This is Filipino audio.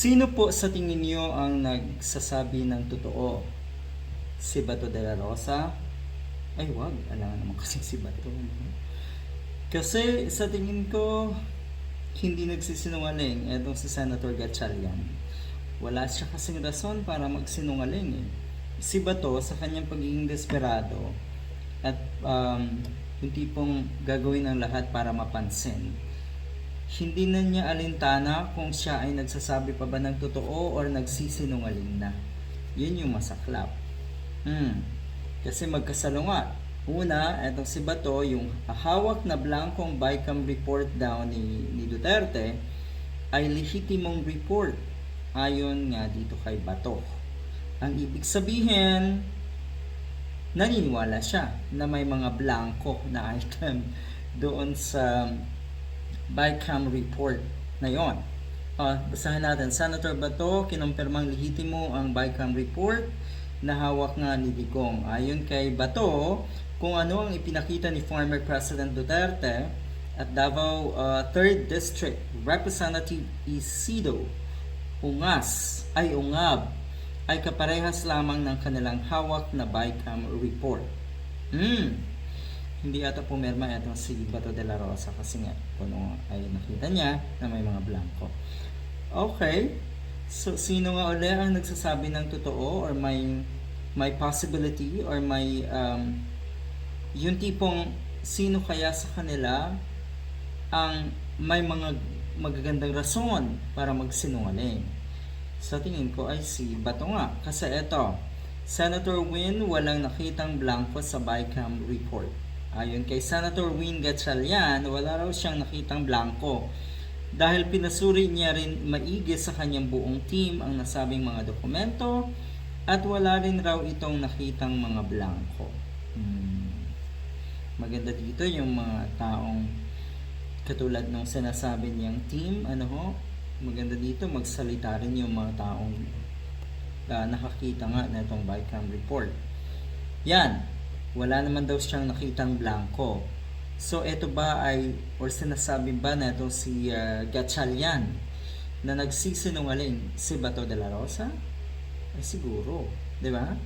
Sino po sa tingin niyo ang nagsasabi ng totoo? Si Bato de la Rosa? Ay wag, alam naman kasi si Bato. Kasi sa tingin ko, hindi nagsisinungaling etong si Senator Gatchalian. Wala siya kasing rason para magsinungaling eh. Si Bato sa kanyang pagiging desperado at um, yung tipong gagawin ang lahat para mapansin hindi na niya alintana kung siya ay nagsasabi pa ba ng totoo or nagsisinungaling na. Yun yung masaklap. Hmm. Kasi magkasalungat. Una, etong si Bato, yung hawak na blankong BICAM report daw ni, ni Duterte ay lehitimong report ayon nga dito kay Bato. Ang ibig sabihin, naniniwala siya na may mga blanco na item doon sa BICAM report na yon. Uh, basahin natin, Senator Bato, kinumpirmang lehitimo ang BICAM report na hawak nga ni Digong. Ayon kay Bato, kung ano ang ipinakita ni former President Duterte at Davao uh, 3rd District Representative Isidro Ungas ay ungab ay kaparehas lamang ng kanilang hawak na BICAM report. Hmm, hindi ata pumirma itong si Bato de la Rosa kasi nga kuno ay nakita niya na may mga blanco. Okay. So sino nga uli ang nagsasabi ng totoo or may may possibility or may um, yung tipong sino kaya sa kanila ang may mga magagandang rason para magsinungaling. Sa tingin ko ay si Bato nga. Kasi eto, Senator Win walang nakitang blanco sa BICAM report. Ayon kay Senator Win Gatchalian, wala raw siyang nakitang blanco dahil pinasuri niya rin maigi sa kanyang buong team ang nasabing mga dokumento at wala rin raw itong nakitang mga blanco. Hmm. Maganda dito yung mga taong katulad ng sinasabi niyang team, ano ho, maganda dito magsalita rin yung mga taong uh, nakakita nga na itong BICAM report. Yan, wala naman daw siyang nakitang blanco. So, ito ba ay, or sinasabi ba na ito si uh, Gatchalian na nagsisinungaling si Bato de la Rosa? Ay siguro, di ba?